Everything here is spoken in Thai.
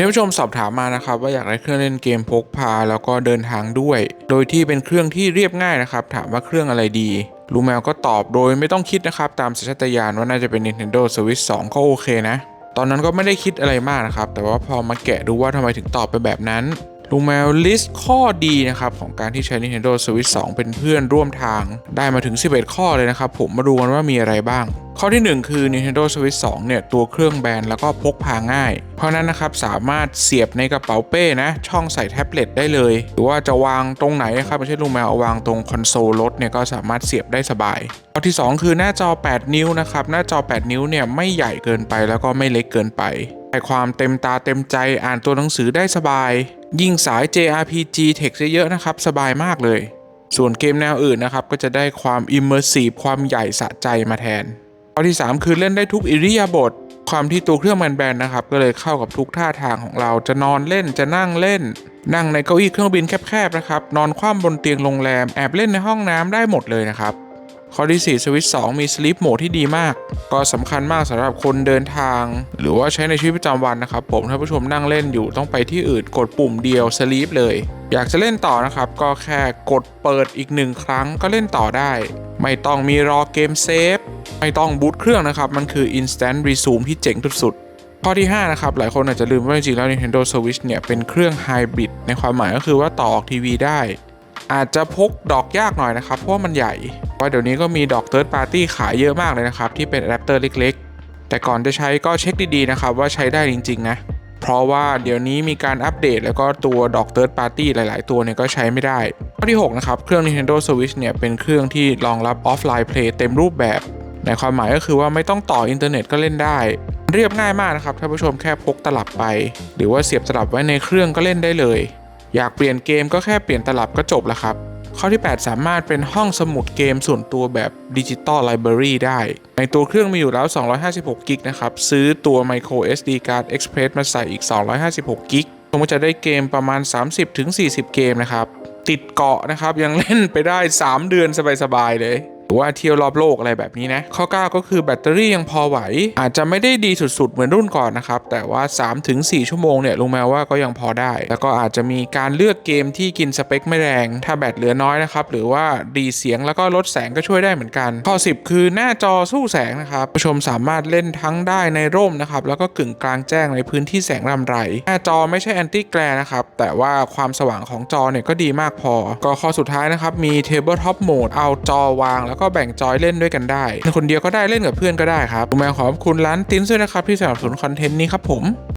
ท่านผู้ชมสอบถามมานะครับว่าอยากได้เครื่องเล่นเกมพกพาแล้วก็เดินทางด้วย โดยที่เป็นเครื่องที่เรียบง่ายนะครับ ถามว่าเครื่องอะไรดีลูแมวก็ตอบโดยไม่ต้องคิดนะครับ ตามสัญชาตญาณว่าน่าจะเป็น Nintendo Switch 2 ก็โอเคนะ ตอนนั้นก็ไม่ได้คิดอะไรมากนะครับ แต่ว่าพอมาแกะดูว่าทำไมถึงตอบไปแบบนั้นลุงแมวลิสต์ข้อดีนะครับ ของการที่ใช้ Nintendo Switch 2 เป็นเพื่อนร่วมทาง ได้มาถึง 11 ข้อเลยนะครับ ผมมาดูกันว่ามีอะไรบ้าง ข้อที่ 1 คือ Nintendo Switch 2 เนี่ย ตัวเครื่องแบนแล้วก็พกพาง่าย เพราะนั้นนะครับ สามารถเสียบในกระเป๋าเป้นะ ช่องใส่แท็บเล็ตได้เลย หรือว่าจะวางตรงไหนครับ ไม่ใช่ลุงแมวเอาวางตรงคอนโซลรถเนี่ย ก็สามารถเสียบได้สบาย ข้อที่ 2 คือหน้าจอ 8 นิ้วนะครับ หน้าจอ 8 นิ้วเนี่ยไม่ใหญ่เกินไปแล้วก็ไม่เล็กเกินไปให้ความเต็มตาเต็มใจอ่านตัวหนังสือได้สบาย ยิ่งสาย JRPG text เยอะๆนะครับสบายมากเลย ส่วนเกมแนวอื่นนะครับก็จะได้ความ immersive ความใหญ่สะใจมาแทน ข้อที่ 3 คือเล่นได้ทุกอิริยาบถความที่ตัวเครื่องมันแบนนะครับ ก็เลยเข้ากับทุกท่าทางของเราจะนอนเล่นจะนั่งเล่น นั่งในเก้าอี้เครื่องบินแคบๆนะครับ นอนคว่ำบนเตียงโรงแรมแอบเล่นในห้องน้ำได้หมดเลยนะครับ ข้อที่4 Switch 2มี Sleep Mode ที่ดีมาก ก็สำคัญมากสำหรับคนเดินทาง หรือว่าใช้ในชีวิตประจำวันนะครับผมถ้าผู้ชมนั่งเล่นอยู่ต้องไปที่อื่นกดปุ่มเดียว Sleep เลย อยากจะเล่นต่อนะครับ ก็แค่กดเปิดอีกหนึ่งครั้งก็เล่นต่อได้ ไม่ต้องมีรอเกมเซฟไม่ต้องบูตเครื่องนะครับ มันคือ Instant Resume ที่เจ๋งสุดข้อที่ 5 นะครับ หลายคนอาจจะลืมว่าจริงๆแล้ว Nintendo Switch เนี่ย เป็นเครื่องไฮบริดในความหมายก็คือว่าต่อออกทีวีได้ อาจจะพกดอกยากหน่อยนะครับ เพราะว่ามันใหญ่ ว่าเดี๋ยวนี้ก็มีดอก Third Party ขายเยอะมากเลยนะครับ ที่เป็นอะแดปเตอร์เล็กๆ แต่ก่อนจะใช้ก็เช็คดีๆนะครับ ว่าใช้ได้จริงๆนะ เพราะว่าเดี๋ยวนี้มีการอัปเดตแล้วก็ตัวดอกเ Third Party หลาย ๆ ตัวเนี่ยก็ใช้ไม่ได้ ข้อที่ 6 นะครับ เครื่อง Nintendo Switch เนี่ยเป็นเครื่องที่รองรับ Offline Play เต็มรูปแบบ ในความหมายก็คือว่าไม่ต้องต่ออินเทอร์เน็ตก็เล่นได้เรียบง่ายมากนะครับท่านผู้ชมแค่พกตลับไป หรือว่าเสียบตลับไว้ในเครื่องก็เล่นได้เลย อยากเปลี่ยนเกมก็แค่เปลี่ยนตลับก็จบแล้วครับ ข้อที่ 8 สามารถเป็นห้องสมุดเกมส่วนตัวแบบดิจิตอลไลบรารีได้ ในตัวเครื่องมีอยู่แล้ว 256กิกนะครับ ซื้อตัว micro SD card express มาใส่อีก 256กิกผมจะได้เกมประมาณ 30-40 เกมนะครับ ติดเกาะนะครับ ยังเล่นไปได้ 3 เดือนสบายๆเลย หรือว่าเที่ยวรอบโลกอะไรแบบนี้นะข้อ 9 ก็คือแบตเตอรี่ยังพอไหว อาจจะไม่ได้ดีสุดๆ เหมือนรุ่นก่อนนะครับ แต่ว่า 3-4 ชั่วโมงเนี่ยลุงแมวว่าก็ยังพอได้ แล้วก็อาจจะมีการเลือกเกมที่กินสเปคไม่แรง ถ้าแบตเหลือน้อยนะครับ หรือว่าดีเสียงแล้วก็ลดแสงก็ช่วยได้เหมือนกัน ข้อ 10 คือหน้าจอสู้แสงนะครับผู้ชมสามารถเล่นทั้งได้ในร่มนะครับแล้วก็กึ่งกลางแจ้งในพื้นที่แสงรำไร หน้าจอไม่ใช่แอนตี้แกลนะครับแต่ว่าความสว่างของจอเนี่ยก็ดีมากพอ ก็ข้อสุดท้ายนะครับมี Tabletop Mode เอาจอวางแล้วก็แบ่งจอยเล่นด้วยกันได้คนเดียวก็ได้เล่นกับเพื่อนก็ได้ครับผมแมวขอบคุณร้านติ้นด้วยนะครับที่สนับสนุนคอนเทนต์นี้ครับผม